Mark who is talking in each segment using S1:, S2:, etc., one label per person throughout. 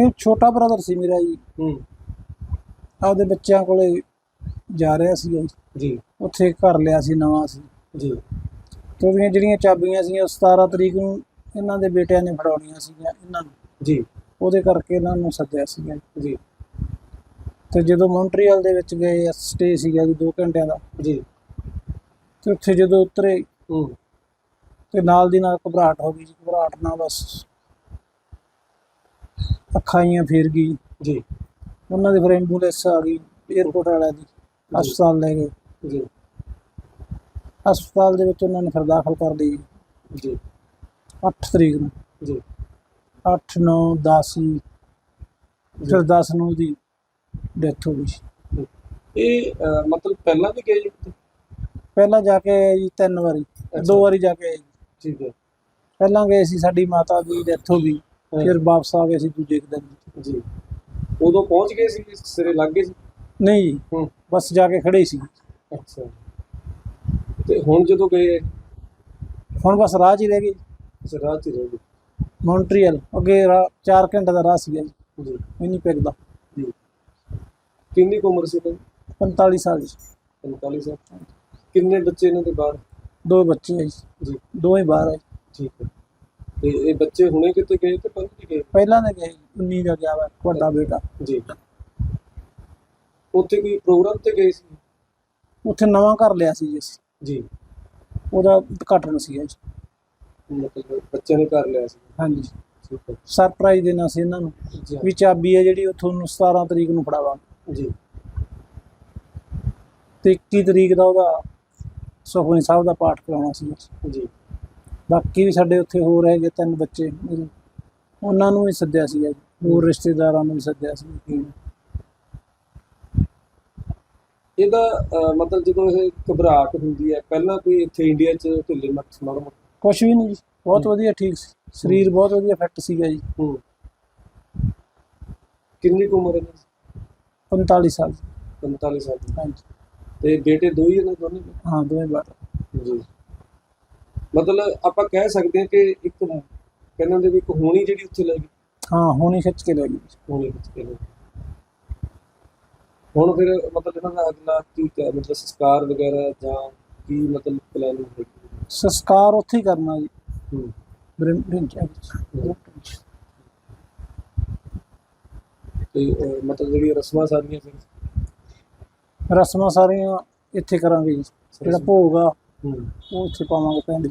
S1: ਇਹ ਛੋਟਾ ਬ੍ਰਦਰ ਸੀ ਮੇਰਾ ਜੀ।
S2: ਹੂੰ।
S1: ਆਪਦੇ ਬੱਚਿਆਂ ਕੋਲੇ ਜਾ ਰਿਹਾ ਸੀ ਜੀ। ਉੱਥੇ ਘਰ ਲਿਆ ਸੀ ਨਵਾਂ ਸੀ।
S2: ਜੀ।
S1: ਤੇ ਉਹਦੀਆਂ ਜਿਹੜੀਆਂ ਚਾਬੀਆਂ ਉਹ 17 ਤਰੀਕ ਨੂੰ ਇਹਨਾਂ ਦੇ ਬੇਟਿਆਂ ਨੇ ਫੜਾਉਣੀਆਂ ਸੀਗੀਆਂ ਇਹਨਾਂ ਨੂੰ।
S2: ਜੀ।
S1: ਉਹਦੇ ਕਰਕੇ ਇਹਨਾਂ ਨੂੰ ਸੱਦਿਆ ਸੀਗਾ ਜੀ। ਤੇ ਜਦੋਂ ਮੌਂਟਰੀਅਲ ਦੇ ਵਿੱਚ ਗਏ ਸਟੇ ਸੀਗਾ ਜੀ 2 ਘੰਟਿਆਂ ਦਾ।
S2: ਜੀ।
S1: ਤੇ ਉੱਥੇ ਜਦੋਂ ਉਤਰੇ
S2: ਹੂੰ।
S1: ਤੇ ਨਾਲ ਦੀ ਨਾਲ ਘਬਰਾਹਟ ਹੋ ਗਈ ਜੀ। ਘਬਰਾਹਟ ਨਾਲ ਬਸ ਅੱਖਾਂ ਆਈਆਂ ਫੇਰ ਗਈ।
S2: ਜੀ।
S1: ਉਹਨਾਂ ਦੀ ਫਿਰ ਐਂਬੂਲੈਂਸ ਆ ਗਈ 에어ਪੋਰਟ ਵਾਲਿਆਂ ਦੀ ਹਸਪਤਾਲ ਲੈ ਗਏ।
S2: ਜੀ।
S1: ਹਸਪਤਾਲ ਦੇ ਵਿੱਚ ਉਹਨਾਂ ਨੇ ਫਿਰ ਦਾਖਲ ਕਰ ਲਈ।
S2: ਜੀ।
S1: 8 ਤਰੀਕ ਨੂੰ।
S2: ਜੀ।
S1: 8 9 10 ਹੀ ਫਿਰ 10 ਨੂੰ ਦੀ ਡੈਥ ਹੋ ਗਈ
S2: ਇਹ ਮਤਲਬ ਪਹਿਲਾਂ ਵੀ ਗਏ ਜੀ?
S1: ਪਹਿਲਾਂ ਜਾ ਕੇ ਜੀ ਤਿੰਨ ਵਾਰੀ। ਦੋ ਵਾਰੀ ਜਾ ਕੇ ਆਏ ਜੀ।
S2: ਠੀਕ ਹੈ।
S1: ਪਹਿਲਾਂ ਗਏ ਸੀ ਸਾਡੀ ਮਾਤਾ ਦੀ ਡੈਥ ਹੋ ਗਈ। ਫਿਰ ਵਾਪਸ ਆ ਗਏ ਸੀ ਦੂਜੇ ਕੁ ਦਿਨ।
S2: ਜੀ। ਉਦੋਂ ਪਹੁੰਚ ਗਏ ਸੀ ਸਿਰੇ ਲੱਗ ਗਏ ਸੀ?
S1: ਨਹੀਂ
S2: ਹੂੰ।
S1: ਬਸ ਜਾ ਕੇ ਖੜੇ ਸੀ।
S2: ਅੱਛਾ। ਤੇ ਹੁਣ ਜਦੋਂ ਗਏ?
S1: ਹੁਣ ਬਸ ਰਾਹ 'ਚ ਹੀ ਰਹਿ ਗਏ।
S2: ਅੱਛਾ, ਰਾਹ ਚ ਹੀ ਰਹਿ ਗਏ।
S1: ਮੌਂਟਰੀਅਲ ਅੱਗੇ 4 ਘੰਟੇ ਦਾ ਰਾਹ ਸੀਗਾ ਜੀ।
S2: ਜੀ।
S1: ਇੰਨੀ ਪਿਕਦਾ
S2: ਜੀ। ਕਿੰਨੀ ਕੁ ਉਮਰ ਸੀ ਇਹਨਾਂ ਦੀ?
S1: 45 ਸਾਲ ਦੀ
S2: 45 ਸਾਲ। ਕਿੰਨੇ ਬੱਚੇ ਇਹਨਾਂ ਦੇ ਬਾਹਰ?
S1: ਦੋ ਬੱਚੇ ਆ ਜੀ।
S2: ਜੀ।
S1: ਦੋਵੇਂ ਬਾਹਰ ਆ ਜੀ।
S2: ਠੀਕ ਹੈ। ਤੇ ਇਹ ਬੱਚੇ ਹੁਣੇ ਕਿਤੇ ਗਏ ਤੇ ਪਹਿਲਾਂ ਵੀ ਗਏ?
S1: ਪਹਿਲਾਂ ਦੇ ਗਏ 19 ਦਾ ਗਿਆ ਵਾ ਵੱਡਾ ਬੇਟਾ।
S2: ਜੀ। ਉੱਥੇ ਕੋਈ ਪ੍ਰੋਗਰਾਮ ਤੇ ਗਏ ਸੀ?
S1: ਉੱਥੇ ਨਵਾਂ ਘਰ ਲਿਆ ਸੀ ਜੀ ਅਸੀਂ।
S2: ਜੀ।
S1: ਉਹਦਾ ਉਦਘਾਟਨ ਸੀਗਾ ਜੀ
S2: ਮਤਲਬ ਬੱਚਿਆਂ ਨੇ ਕਰ ਲਿਆ ਸੀ?
S1: ਹਾਂਜੀ।
S2: ਠੀਕ ਹੈ।
S1: ਸਰਪ੍ਰਾਈਜ਼ ਦੇਣਾ ਸੀ ਇਹਨਾਂ ਨੂੰ
S2: ਜੀ।
S1: ਵੀ ਚਾਬੀ ਹੈ ਜਿਹੜੀ ਉਹ ਤੁਹਾਨੂੰ 17 ਤਰੀਕ ਨੂੰ ਫੜਾਵਾਂਗੇ
S2: ਜੀ।
S1: ਤੇ 21 ਤਰੀਕ ਦਾ ਉਹਦਾ ਸੁਖਮਨੀ ਸਾਹਿਬ ਦਾ ਪਾਠ ਕਰਾਉਣਾ ਸੀ।
S2: ਜੀ।
S1: ਬਾਕੀ ਵੀ ਸਾਡੇ ਉੱਥੇ ਹੋਰ ਹੈਗੇ ਤਿੰਨ ਬੱਚੇ ਮੇਰੇ। ਉਹਨਾਂ ਨੂੰ ਵੀ ਸੱਦਿਆ ਸੀ ਜੀ। ਹੋਰ ਰਿਸ਼ਤੇਦਾਰਾਂ ਨੂੰ ਵੀ ਸੱਦਿਆ ਸੀ।
S2: ਇਹਦਾ ਅਹ, ਮਤਲਬ ਜਦੋਂ ਇਹ ਘਬਰਾਹਟ ਹੁੰਦੀ ਹੈ ਪਹਿਲਾਂ ਕੋਈ ਇੱਥੇ ਇੰਡੀਆ 'ਚ ਢਿੱਲੇ ਮੱਠ ਮਾੜਾ ਮੋਟਾ
S1: ਕੁਛ ਵੀ ਨਹੀਂ ਜੀ। ਬਹੁਤ ਵਧੀਆ ਠੀਕ ਸੀ। ਸਰੀਰ ਬਹੁਤ ਵਧੀਆ ਫਿੱਟ ਸੀਗਾ ਜੀ।
S2: ਹੂੰ। ਕਿੰਨੀ ਕੁ ਉਮਰ ਹੈ ਇਹਨਾਂ ਦੀ?
S1: 45 ਸਾਲ। ਦੀ।
S2: 45 ਸਾਲ ਦੀ।
S1: ਹਾਂਜੀ।
S2: ਤੇ ਬੇਟੇ ਦੋ ਹੀ ਇਹਨਾਂ ਦੋਨੇ?
S1: ਹਾਂ ਦੋਵੇਂ ਬਾਰ
S2: ਜੀ। ਮਤਲਬ ਆਪਾਂ ਕਹਿ ਸਕਦੇ ਹਾਂ ਕਿ ਇੱਕ ਕਹਿੰਦੇ ਹੁੰਦੇ ਵੀ ਇੱਕ ਹੋਣੀ ਜਿਹੜੀ ਉੱਥੇ ਲੱਗੀ
S1: ਹਾਂ ਹੋਣੀ ਖਿੱਚ ਕੇ ਲੈ ਗਈ।
S2: ਹੋਣੀ ਵਿੱਚ ਕਹਿੰਦੇ ਹੁਣ ਫਿਰ ਮਤਲਬ ਇਹਨਾਂ ਦਾ ਅਗਲਾ ਕੀ ਕਰ ਮਤਲਬ ਸੰਸਕਾਰ ਵਗੈਰਾ ਜਾਂ ਕੀ ਮਤਲਬ ਪਲਾਨ ਹੈ?
S1: ਸੰਸਕਾਰ ਉੱਥੇ ਹੀ ਕਰਨਾ ਜੀ।
S2: ਹੂੰ। ਤੇ ਅਹ, ਮਤਲਬ ਜਿਹੜੀ ਰਸਮਾਂ ਸਾਰੀਆਂ ਫਿਰ?
S1: ਰਸਮਾਂ ਸਾਰੀਆਂ ਇੱਥੇ ਕਰਾਂਗੇ ਜੀ। ਜਿਹੜਾ ਭੋਗ ਆ ਉਹ ਇੱਥੇ ਪਾਵਾਂਗੇ ਪਿੰਡ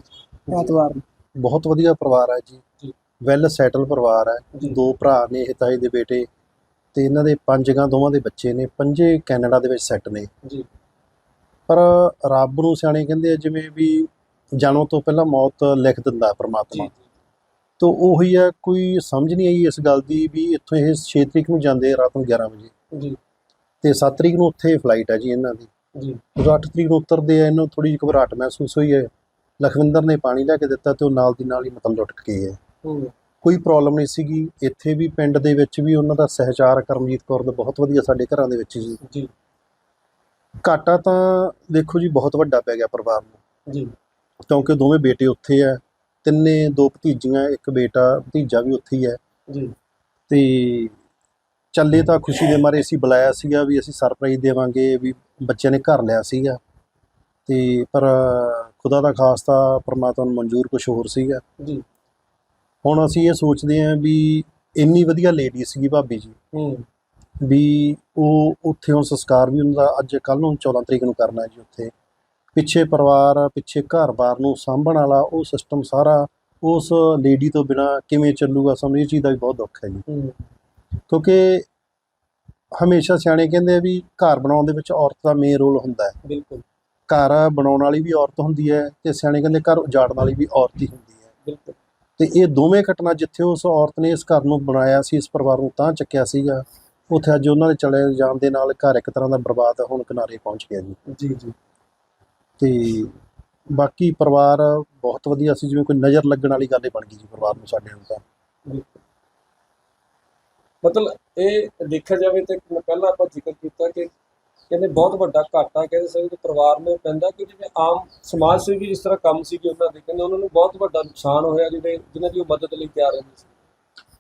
S1: ਐਤਵਾਰ ਨੂੰ।
S3: ਬਹੁਤ ਵਧੀਆ ਪਰਿਵਾਰ ਹੈ ਜੀ। ਵੈਲ ਸੈਟਲ ਪਰਿਵਾਰ ਹੈ। ਦੋ ਭਰਾ ਨੇ ਇਹ ਤਾਏ ਦੇ ਬੇਟੇ ਤੇ ਇਹਨਾਂ ਦੇ ਪੰਜ ਗਾਂ ਦੋਵਾਂ ਦੇ ਬੱਚੇ ਨੇ ਪੰਜੇ ਕੈਨੇਡਾ ਦੇ ਵਿੱਚ ਸੈੱਟ ਨੇ।
S2: ਜੀ।
S3: ਪਰ ਰੱਬ ਨੂੰ ਸਿਆਣੇ ਕਹਿੰਦੇ ਆ ਜਿਵੇਂ ਵੀ ਜਾਣੋ ਤੋਂ ਪਹਿਲਾਂ ਮੌਤ ਲਿਖ ਦਿੰਦਾ ਪ੍ਰਮਾਤਮਾ। ਤੋਂ ਉਹੀ ਹੈ ਕੋਈ ਸਮਝ ਨਹੀਂ ਆਈ ਇਸ ਗੱਲ ਦੀ ਵੀ ਇੱਥੋਂ ਇਹ 6 ਤਰੀਕ ਨੂੰ ਜਾਂਦੇ ਆ ਰਾਤ ਨੂੰ 11 ਵਜੇ।
S2: ਜੀ।
S3: ਤੇ 7 ਤਰੀਕ ਨੂੰ ਉੱਥੇ ਫਲਾਈਟ ਹੈ ਜੀ ਇਹਨਾਂ ਦੀ।
S2: ਜੀ
S3: ਜਦੋਂ 8 ਤਰੀਕ ਨੂੰ ਉਤਰਦੇ ਆ ਇਹਨੂੰ ਥੋੜੀ ਜਿਹੀ ਘਬਰਾਹਟ ਮਹਿਸੂਸ ਹੋਈ ਹੈ। ਲਖਵਿੰਦਰ ਨੇ ਪਾਣੀ ਲੈ ਕੇ ਦਿੱਤਾ ਤੇ ਉਹ ਨਾਲ ਦੀ ਨਾਲ ਹੀ ਮਤਲਬ ਲੁੱਟ ਗਏ ਹੈ
S2: ਹੂੰ।
S3: ਕੋਈ ਪ੍ਰੋਬਲਮ ਨਹੀਂ ਸੀਗੀ। ਇੱਥੇ ਵੀ ਪਿੰਡ ਦੇ ਵਿੱਚ ਵੀ ਉਹਨਾਂ ਦਾ ਸਹਿਚਾਰ ਕਰਮਜੀਤ ਕੌਰ ਦਾ ਬਹੁਤ ਵਧੀਆ ਸਾਡੇ ਘਰਾਂ ਦੇ ਵਿੱਚ ਜੀ।
S2: ਜੀ।
S3: ਘਾਟਾ ਤਾਂ ਦੇਖੋ ਜੀ ਬਹੁਤ ਵੱਡਾ ਪੈ ਗਿਆ ਪਰਿਵਾਰ ਨੂੰ।
S2: ਜੀ।
S3: ਕਿਉਂਕਿ ਦੋਵੇਂ ਬੇਟੇ ਉੱਥੇ ਆ। ਤਿੰਨੇ ਦੋ ਭਤੀਜੀਆਂ ਇੱਕ ਬੇਟਾ ਭਤੀਜਾ ਵੀ ਉੱਥੇ ਹੀ ਹੈ
S2: ਜੀ।
S3: ਤੇ ਚੱਲੇ ਤਾਂ ਖੁਸ਼ੀ ਦੇ ਮਾਰੇ ਅਸੀਂ ਬੁਲਾਇਆ ਸੀਗਾ ਵੀ ਅਸੀਂ ਸਰਪ੍ਰਾਈਜ਼ ਦੇਵਾਂਗੇ ਵੀ ਬੱਚਿਆਂ ਨੇ ਘਰ ਲਿਆ ਸੀਗਾ। ਤੇ ਪਰ ਖੁਦਾ ਦਾ ਖਾਸਤਾ ਪ੍ਰਮਾਤਮਾ ਨੂੰ ਮਨਜ਼ੂਰ ਕੁਝ ਹੋਰ ਸੀਗਾ।
S2: ਜੀ।
S3: ਹੁਣ ਅਸੀਂ ਇਹ ਸੋਚਦੇ ਹਾਂ ਵੀ ਇੰਨੀ ਵਧੀਆ ਲੇਡੀ ਸੀਗੀ ਭਾਬੀ ਜੀ।
S2: ਹੂੰ।
S3: ਵੀ ਉਹ ਉੱਥੇ ਹੁਣ ਸੰਸਕਾਰ ਵੀ ਉਹਨਾਂ ਦਾ ਅੱਜ ਕੱਲ ਨੂੰ 14 ਤਰੀਕ ਨੂੰ ਕਰਨਾ ਹੈ ਜੀ ਉੱਥੇ। ਪਿੱਛੇ ਪਰਿਵਾਰ ਪਿੱਛੇ ਘਰ-ਬਾਰ ਨੂੰ ਸਾਂਭਣ ਵਾਲਾ ਉਹ ਸਿਸਟਮ ਸਾਰਾ ਉਸ ਲੇਡੀ ਤੋਂ ਬਿਨਾ ਕਿਵੇਂ ਚੱਲੂਗਾ ਸਾਨੂੰ ਇਹ ਚੀਜ਼ ਦਾ ਵੀ ਬਹੁਤ ਦੁੱਖ ਹੈ ਜੀ। ਕਿਉਂਕਿ ਹਮੇਸ਼ਾ ਸਿਆਣੇ ਕਹਿੰਦੇ ਆ ਵੀ ਘਰ ਬਣਾਉਣ ਦੇ ਵਿੱਚ ਔਰਤ ਦਾ ਮੇਨ ਰੋਲ ਹੁੰਦਾ ਹੈ।
S2: ਬਿਲਕੁਲ।
S3: ਘਰ ਬਣਾਉਣ ਵਾਲੀ ਵੀ ਔਰਤ ਹੁੰਦੀ ਹੈ ਤੇ ਸਿਆਣੇ ਕਹਿੰਦੇ ਘਰ ਉਜਾੜਨ ਵਾਲੀ ਵੀ ਔਰਤ ਹੀ ਹੁੰਦੀ ਹੈ।
S2: ਬਿਲਕੁਲ।
S3: ਤੇ ਇਹ ਦੋਵੇਂ ਘਟਨਾ ਜਿੱਥੇ ਉਸ ਔਰਤ ਨੇ ਇਸ ਘਰ ਨੂੰ ਬਣਾਇਆ ਸੀ ਇਸ ਪਰਿਵਾਰ ਨੂੰ ਤਾਂ ਚੱਕਿਆ ਸੀਗਾ ਉੱਥੇ ਅੱਜ ਉਹਨਾਂ ਦੇ ਚਲੇ ਜਾਣ ਦੇ ਨਾਲ ਘਰ ਇੱਕ ਤਰ੍ਹਾਂ ਦਾ ਬਰਬਾਦ ਹੋਣ ਕਿਨਾਰੇ ਪਹੁੰਚ ਗਿਆ ਜੀ।
S2: ਜੀ ਜੀ।
S3: ਤੇ ਬਾਕੀ ਪਰਿਵਾਰ ਬਹੁਤ ਵਧੀਆ ਸੀ ਜਿਵੇਂ ਕੋਈ ਨਜ਼ਰ ਲੱਗਣ ਵਾਲੀ ਗੱਲ ਹੀ ਬਣ ਗਈ ਜੀ ਪਰਿਵਾਰ ਨੂੰ ਸਾਡੇ ਨੂੰ ਤਾਂ।
S2: ਮਤਲਬ ਇਹ ਦੇਖਿਆ ਜਾਵੇ ਤੇ ਪਹਿਲਾਂ ਆਪਾਂ ਜ਼ਿਕਰ ਕੀਤਾ ਕਿ ਕਹਿੰਦੇ ਬਹੁਤ ਵੱਡਾ ਘਾਟਾ ਕਹਿੰਦੇ ਸੀ ਕਿ ਪਰਿਵਾਰ ਨੂੰ ਪੈਂਦਾ ਕਿ ਜਿਵੇਂ ਆਮ ਸਮਾਜ ਸੇਵੀ ਜਿਸ ਤਰ੍ਹਾਂ ਕੰਮ ਸੀ ਕਿ ਉਹਨਾਂ ਦੇ ਕਹਿੰਦੇ ਉਹਨਾਂ ਨੂੰ ਬਹੁਤ ਵੱਡਾ ਨੁਕਸਾਨ ਹੋਇਆ ਜਿਹੜੇ ਜਿਨ੍ਹਾਂ ਦੀ ਉਹ ਮਦਦ ਲਈ ਤਿਆਰ ਰਹਿੰਦੇ ਸੀ।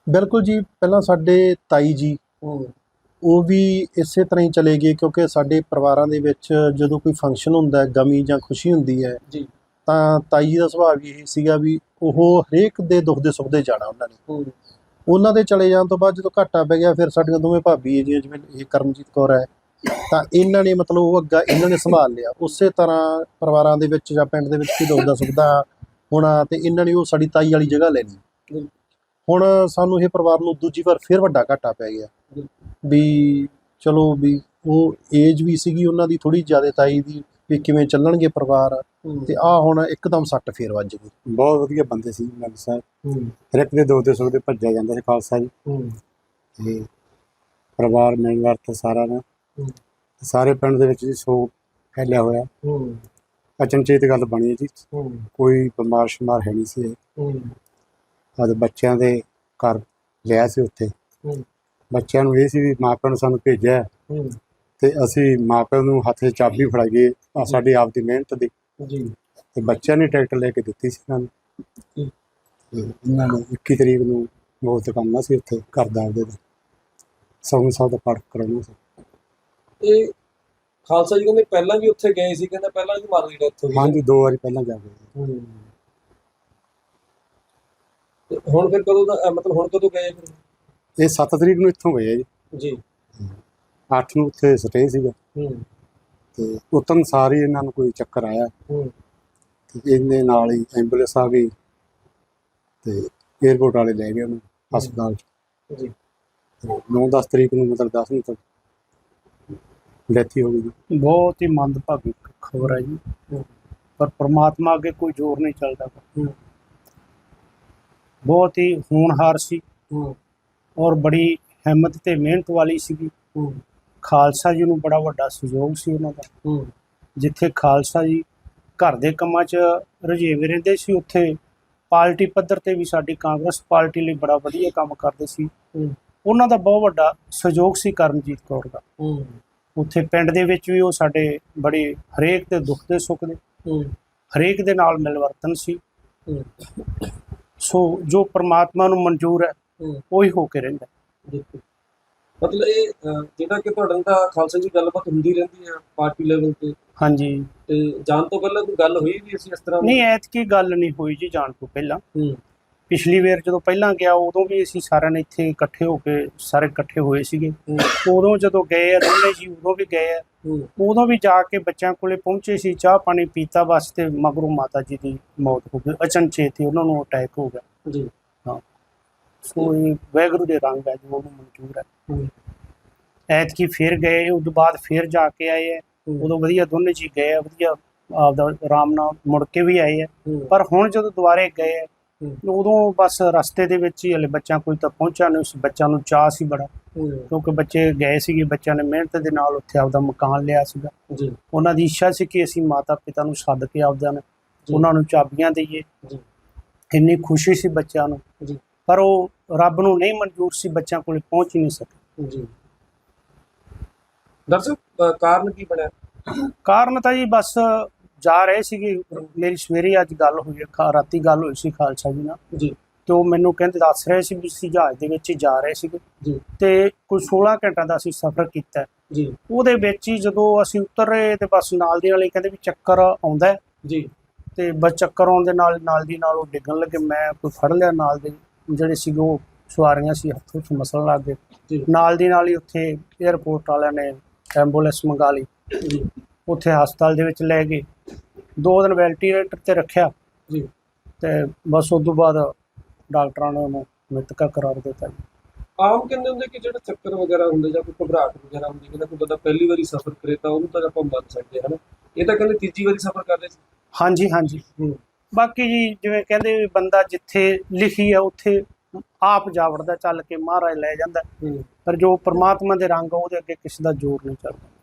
S3: ਬਿਲਕੁਲ ਜੀ ਪਹਿਲਾਂ ਸਾਡੇ ਤਾਈ ਜੀ ਉਹ ਵੀ ਇਸੇ ਤਰ੍ਹਾਂ ਹੀ ਚਲੇ ਗਏ ਕਿਉਂਕਿ ਸਾਡੇ ਪਰਿਵਾਰਾਂ ਦੇ ਵਿੱਚ ਜਦੋਂ ਕੋਈ ਫੰਕਸ਼ਨ ਹੁੰਦਾ ਹੈ ਗਮੀ ਜਾਂ ਖੁਸ਼ੀ ਹੁੰਦੀ ਹੈ
S2: ਜੀ।
S3: ਤਾਂ ਤਾਈ ਜੀ ਦਾ ਸੁਭਾਅ ਵੀ ਇਹ ਸੀਗਾ ਵੀ ਉਹ ਹਰੇਕ ਦੇ ਦੁੱਖ ਦੇ ਸੁੱਖ ਦੇ ਜਾਣਾ ਉਹਨਾਂ ਨੇ। ਉਹਨਾਂ ਦੇ ਚਲੇ ਜਾਣ ਤੋਂ ਬਾਅਦ ਜਦੋਂ ਘਾਟਾ ਪੈ ਗਿਆ, ਫਿਰ ਸਾਡੀਆਂ ਦੋਵੇਂ ਭਾਬੀ ਹੈ ਜੀ ਜਿਵੇਂ ਇਹ ਕਰਮਜੀਤ ਕੌਰ ਹੈ, ਤਾਂ ਇਹਨਾਂ ਨੇ ਮਤਲਬ ਉਹ ਅੱਗਾ ਇਹਨਾਂ ਨੇ ਸੰਭਾਲ ਲਿਆ। ਉਸੇ ਤਰ੍ਹਾਂ ਪਰਿਵਾਰਾਂ ਦੇ ਵਿੱਚ ਜਾਂ ਪਿੰਡ ਦੇ ਵਿੱਚ ਕੀ ਦੁੱਖ ਦਾ ਸੁੱਖ ਦਾ ਹੋਣਾ ਤੇ ਇਹਨਾਂ ਨੇ ਉਹ ਸਾਡੀ ਤਾਈ ਵਾਲੀ ਜਗ੍ਹਾ ਲੈ ਲਈ। ਹੁਣ ਸਾਨੂੰ ਇਹ ਪਰਿਵਾਰ ਨੂੰ ਦੂਜੀ ਵਾਰ ਫਿਰ ਵੱਡਾ ਘਾਟਾ ਪੈ ਗਿਆ। ਵੀ ਚਲੋ ਵੀ ਉਹ ਏਜ ਵੀ ਸੀਗੀ ਉਹਨਾਂ ਦੀ ਥੋੜੀ ਜ਼ਿਆਦਾ ਤਾਈ ਦੀ ਵੀ ਕਿਵੇਂ ਚੱਲਣਗੇ ਪਰਿਵਾਰ ਤੇ ਆ ਹੁਣ ਇੱਕਦਮ ਸੱਟ ਫੇਰ ਵੱਜ ਗਈ।
S4: ਬਹੁਤ ਵਧੀਆ ਬੰਦੇ ਸੀ ਮੱਲ ਸਾਹਿਬ। ਹਰ ਇੱਕ ਦੇ ਦੋ ਦੇ ਸੁੱਖ ਦੇ ਭੱਜਿਆ ਜਾਂਦਾ ਸੀ ਖਾਲਸਾ ਜੀ। ਤੇ ਪਰਿਵਾਰ ਮਿਲਣ ਵਰਤ ਸਾਰਾ ਨਾ। ਸਾਰੇ ਪਿੰਡ ਦੇ ਵਿੱਚ ਜੀ ਸੋਗ ਫੈਲਿਆ ਹੋਇਆ। ਅਚਨਚੇਤ ਗੱਲ ਬਣੀ ਜੀ। ਕੋਈ ਬਿਮਾਰ ਸ਼ਮਾਰ ਹੈ ਨਹੀਂ ਸੀ। ਆਪਦੇ ਬੱਚਿਆਂ ਦੇ ਘਰ ਲਿਆ ਸੀ ਉੱਥੇ। ਬੱਚਿਆਂ ਨੂੰ ਇਹ ਸੀ ਵੀ ਮਾਪਿਆਂ ਨੂੰ ਸਾਨੂੰ ਭੇਜਿਆ। ਤੇ ਅਸੀਂ ਮਾਪਿਆਂ ਨੂੰ ਹੱਥ 'ਚ ਚਾਬੀ ਫੜਾਈਏ ਆਹ ਸਾਡੀ ਆਪ ਦੀ ਮਿਹਨਤ ਦੀ।
S2: ਜੀ।
S4: ਤੇ ਬੱਚਿਆਂ ਨੇ ਟਰੈਕਟਰ ਲੈ ਕੇ ਦਿੱਤੀ ਸੀ ਇਹਨਾਂ ਨੂੰ।
S2: ਹੂੰ।
S4: ਤੇ ਇਹਨਾਂ ਨੂੰ 21 ਤਰੀਕ ਨੂੰ ਬਹੁਤ ਕਰਨਾ ਸੀ ਉੱਥੇ ਘਰ ਦਾ ਆਪਦੇ ਦਾ। ਸੌਂ ਸੌ ਦਾ ਪਾਠ ਕਰਾਉਣਾ ਸੀ।
S2: ਇਹ ਖਾਲਸਾ ਜੀ ਕਹਿੰਦੇ ਪਹਿਲਾਂ ਵੀ ਉੱਥੇ ਗਏ ਸੀ ਕਹਿੰਦਾ ਪਹਿਲਾਂ ਵੀ ਮਾਰ ਦੀ ਡੈਥ ਹੈ।
S4: ਹਾਂਜੀ ਦੋ ਵਾਰੀ ਪਹਿਲਾਂ ਜਾ
S2: ਹੂੰ। ਤੇ ਹੁਣ ਫਿਰ ਕਦੋਂ ਦਾ ਅਹ ਮਤਲਬ ਹੁਣ ਕਦੋਂ ਗਏ ਫਿਰ?
S4: ਇਹ 7 ਤਰੀਕ ਨੂੰ ਇੱਥੋਂ ਗਏ ਆ ਜੀ।
S2: ਜੀ।
S4: 8 ਨੂੰ ਉੱਥੇ ਸਟੇ ਸੀਗਾ।
S2: ਹੂੰ।
S4: ਤੇ ਉਤਨ ਸਾਰੀ ਇਹਨਾਂ ਨੂੰ ਕੋਈ ਚੱਕਰ ਆਇਆ।
S2: ਹੂੰ।
S4: ਤੇ ਇਹਦੇ ਨਾਲ ਹੀ ਐਂਬੂਲੈਂਸ ਆ ਗਈ। ਤੇ 에어ਪੋਰਟ ਵਾਲੇ ਲੈ ਗਏ ਉਹਨੂੰ ਹਸਪਤਾਲ ਚ।
S2: ਜੀ।
S4: 9-10 ਤਰੀਕ ਨੂੰ ਮਤਲਬ 10 ਨੂੰ ਤੱਕ ਡੈਥ ਹੀ ਗਈ।
S5: ਬਹੁਤ ਹੀ ਮੰਦਭਾਗੀ ਖਬਰ ਹੈ ਜੀ। ਪਰ ਪ੍ਰਮਾਤਮਾ ਅੱਗੇ ਕੋਈ ਜ਼ੋਰ ਨਹੀਂ ਚੱਲਦਾ। ਬਹੁਤ ਹੀ ਹੋਣਹਾਰ ਸੀ। ਔਰ ਬੜੀ ਹਿੰਮਤ ਤੇ ਮਿਹਨਤ ਵਾਲੀ ਸੀਗੀ। ਖਾਲਸਾ ਜੀ ਨੂੰ ਬੜਾ ਵੱਡਾ ਸਹਿਯੋਗ ਸੀ ਉਹਨਾਂ ਦਾ। ਜਿੱਥੇ ਖਾਲਸਾ ਜੀ ਘਰ ਦੇ ਕੰਮਾਂ 'ਚ ਰੁਝੇਵੇਂ ਰਹਿੰਦੇ ਸੀ ਉੱਥੇ ਪਾਰਟੀ ਪੱਧਰ ਤੇ ਵੀ ਸਾਡੀ ਕਾਂਗਰਸ ਪਾਰਟੀ ਲਈ ਬੜਾ ਵਧੀਆ ਕੰਮ ਕਰਦੇ ਸੀ। ਉਹਨਾਂ ਦਾ ਬਹੁਤ ਵੱਡਾ ਸਹਿਯੋਗ ਸੀ ਕਰਮਜੀਤ ਕੌਰ ਦਾ। ਉੱਥੇ ਪਿੰਡ ਦੇ ਵਿੱਚ ਵੀ ਉਹ ਸਾਡੇ ਬੜੀ ਹਰੇਕ ਦੇ ਦੁੱਖ ਦੇ ਸੁੱਖ ਦੇ ਹਰੇਕ ਦੇ ਨਾਲ ਮਿਲਵਰਤਨ ਸੀ। ਸੋ ਜੋ ਪ੍ਰਮਾਤਮਾ ਨੂੰ ਮਨਜ਼ੂਰ ਹੈ। ਉਹੀ ਹੋ ਕੇ ਰਹਿੰਦਾ।
S2: ਮਤਲਬ ਇਹ ਅਹ, ਜਿਹੜਾ ਕਿ ਤੁਹਾਡਾ ਤਾਂ ਖਾਲਸਾ ਜੀ ਗੱਲਬਾਤ ਹੁੰਦੀ ਰਹਿੰਦੀ ਹੈ ਪਾਰਟੀ ਲੈਵਲ ਤੇ।
S5: ਹਾਂਜੀ।
S2: ਤੇ ਜਾਣ ਤੋਂ ਪਹਿਲਾਂ ਕੋਈ ਗੱਲ ਹੋਈ ਵੀ ਅਸੀਂ ਇਸ ਤਰ੍ਹਾਂ
S5: ਨਹੀਂ ਐਤਕੀ ਗੱਲ ਨਹੀਂ ਹੋਈ ਜੀ ਜਾਣ ਤੋਂ ਪਹਿਲਾਂ।
S2: ਹੂੰ।
S5: ਪਿਛਲੀ ਵਾਰ ਜਦੋਂ ਪਹਿਲਾਂ ਗਿਆ ਉਦੋਂ ਵੀ ਅਸੀਂ ਸਾਰਿਆਂ ਨੇ ਇੱਥੇ ਇਕੱਠੇ ਹੋ ਕੇ ਸਾਰੇ ਇਕੱਠੇ ਹੋਏ ਸੀਗੇ।
S2: ਹੂੰ।
S5: ਉਦੋਂ ਜਦੋਂ ਗਏ ਆ ਦੋਨੇ ਜੀ ਉਦੋਂ ਵੀ ਗਏ ਆ।
S2: ਹੂੰ।
S5: ਉਦੋਂ ਵੀ ਜਾ ਕੇ ਬੱਚਿਆਂ ਕੋਲੇ ਪਹੁੰਚੇ ਸੀ ਚਾਹ ਪਾਣੀ ਪੀਤਾ ਵਾਸਤੇ ਮਗਰੋਂ ਮਾਤਾ ਜੀ ਦੀ ਮੌਤ ਹੋ ਗਈ। ਅਚਨਚੇਤ ਹੀ ਉਹਨਾਂ ਨੂੰ ਅਟੈਕ ਹੋ ਗਿਆ।
S2: ਜੀ।
S5: ਸੋ ਇਹ ਵੈਗਰੂ ਦੇ ਰੰਗ ਹੈ ਜੋ ਉਹਨੂੰ ਮਨਜ਼ੂਰ ਹੈ
S2: ਹੂੰ।
S5: ਐਤਕੀ ਫਿਰ ਗਏ ਉਸ ਤੋਂ ਬਾਅਦ ਫਿਰ ਜਾ ਕੇ ਆਏ ਹੈ। ਉਦੋਂ ਵਧੀਆ ਦੋਨੇ ਜੀ ਗਏ ਆ ਵਧੀਆ ਆਪਦਾ ਆਰਾਮ ਨਾਲ ਮੁੜ ਕੇ ਵੀ ਆਏ ਆ
S2: ਹੂੰ
S5: ਪਰ ਹੁਣ ਜਦੋਂ ਦੁਬਾਰੇ ਗਏ। ਉਦੋਂ ਬਸ ਰਸਤੇ ਦੇ ਵਿੱਚ ਹੀ ਹਲੇ ਬੱਚਿਆਂ ਕੋਲ ਤਾਂ ਪਹੁੰਚਿਆ ਨਹੀਂ ਉਸ ਬੱਚਿਆਂ ਨੂੰ ਚਾਹ ਸੀ ਬੜਾ ਕਿਉਂਕਿ ਬੱਚੇ ਗਏ ਸੀਗੇ ਬੱਚਿਆਂ ਨੇ ਮਿਹਨਤ ਦੇ ਨਾਲ ਉੱਥੇ ਆਪਦਾ ਮਕਾਨ ਲਿਆ ਸੀਗਾ
S2: ਜੀ
S5: ਉਹਨਾਂ ਦੀ ਇੱਛਾ ਸੀ ਕਿ ਅਸੀਂ ਮਾਤਾ ਪਿਤਾ ਨੂੰ ਸੱਦ ਕੇ ਆਪਦਿਆਂ ਨੂੰ। ਉਹਨਾਂ ਨੂੰ ਚਾਬੀਆਂ ਦਈਏ। ਇੰਨੀ ਖੁਸ਼ੀ ਸੀ ਬੱਚਿਆਂ ਨੂੰ। ਪਰ ਉਹ ਰੱਬ ਨੂੰ ਨਹੀਂ ਮਨਜ਼ੂਰ ਸੀ ਬੱਚਿਆਂ ਕੋਲ ਪਹੁੰਚ ਹੀ ਨਹੀਂ ਸਕੇ।
S2: ਜੀ। ਦਰਸ਼ਕ ਕਾਰਨ ਕੀ ਬਣਿਆ?
S5: ਕਾਰਨ ਤਾਂ ਜੀ ਬਸ ਜਾ ਰਹੇ ਸੀਗੇ। ਮੇਰੀ ਸਵੇਰੇ ਅੱਜ ਗੱਲ ਹੋਈ ਹੈ ਖਾ- ਰਾਤੀ ਗੱਲ ਹੋਈ ਸੀ ਖਾਲਸਾ ਜੀ ਨਾਲ।
S2: ਜੀ।
S5: ਤੇ ਉਹ ਮੈਨੂੰ ਕਹਿੰਦੇ ਦੱਸ ਰਹੇ ਸੀ ਵੀ ਅਸੀਂ ਜਹਾਜ਼ ਦੇ ਵਿੱਚ ਹੀ ਜਾ ਰਹੇ ਸੀਗੇ।
S2: ਜੀ।
S5: ਤੇ ਕੋਈ 16 ਘੰਟਾ ਦਾ ਅਸੀਂ ਸਫ਼ਰ ਕੀਤਾ। ਹੈ।
S2: ਜੀ।
S5: ਉਹਦੇ ਵਿੱਚ ਹੀ ਜਦੋਂ ਅਸੀਂ ਉਤਰ ਰਹੇ ਤੇ ਬਸ ਨਾਲ ਦੀ ਨਾਲ ਹੀ ਕਹਿੰਦੇ ਵੀ ਚੱਕਰ ਆਉਂਦਾ। ਹੈ
S2: ਜੀ।
S5: ਤੇ ਬਸ ਚੱਕਰ ਆਉਣ ਦੇ ਨਾਲ ਨਾਲ ਦੀ ਨਾਲ ਉਹ ਡਿੱਗਣ ਲੱਗੇ। ਮੈਂ ਕੋਈ ਫੜ ਲਿਆ ਨਾਲ ਦੇ। ਜਿਹੜੇ ਸੀਗੇ ਉਹ ਸਵਾਰੀਆਂ ਸੀ ਹੱਥੋਂ ਚ ਮਸਲਣ ਲੱਗ ਗਏ। ਨਾਲ ਦੀ ਨਾਲ ਹੀ ਉੱਥੇ 에ਅਰਪੋਰਟ ਵਾਲਿਆਂ ਨੇ ਐਂਬੂਲੈਂਸ ਮੰਗਾ ਲਈ ਉੱਥੇ ਹਸਪਤਾਲ ਦੇ ਵਿੱਚ ਲੈ ਗਏ ਦੋ ਦਿਨ ਵੈਂਟੀਲੇਟਰ ਤੇ ਰੱਖਿਆ
S2: ਜੀ।
S5: ਤੇ ਬਸ ਉਸ ਤੋਂ ਬਾਅਦ ਡਾਕਟਰਾਂ ਨੇ ਉਹਨੂੰ ਮ੍ਰਿਤਕਾ ਕਰਾਰ ਦਿੱਤਾ ਜੀ।
S2: ਆਮ ਕਹਿੰਦੇ ਹੁੰਦੇ ਕਿ ਜਿਹੜਾ ਚੱਕਰ ਵਗੈਰਾ ਹੁੰਦੇ ਜਾਂ ਕੋਈ ਘਬਰਾਹਟ ਵਗੈਰਾ ਹੁੰਦੀ ਕਹਿੰਦਾ ਕੋਈ ਬੰਦਾ ਪਹਿਲੀ ਵਾਰੀ ਸਫ਼ਰ ਕਰੇ ਤਾਂ ਉਹਨੂੰ ਤਾਂ ਆਪਾਂ ਮੰਨ ਸਕਦੇ ਹਾਂ ਹਨਾ ਇਹ ਤਾਂ ਕਹਿੰਦੇ ਤੀਜੀ ਵਾਰੀ ਸਫ਼ਰ ਕਰ ਰਹੇ ਸੀ
S5: ਹਾਂਜੀ ਹਾਂਜੀ
S2: ਹੂੰ।
S5: ਬਾਕੀ ਜੀ ਜਿਵੇਂ ਕਹਿੰਦੇ ਵੀ ਬੰਦਾ ਜਿੱਥੇ ਲਿਖੀ ਆ ਉੱਥੇ ਆਪ ਜਾ ਵੜਦਾ ਚੱਲ ਕੇ ਮਹਾਰਾਜ ਲੈ ਜਾਂਦਾ। ਪਰ ਜੋ ਪ੍ਰਮਾਤਮਾ ਦੇ ਰੰਗ ਆ ਉਹਦੇ ਅੱਗੇ ਕਿਸੇ ਦਾ ਜ਼ੋਰ ਨਹੀਂ ਚੱਲਦਾ।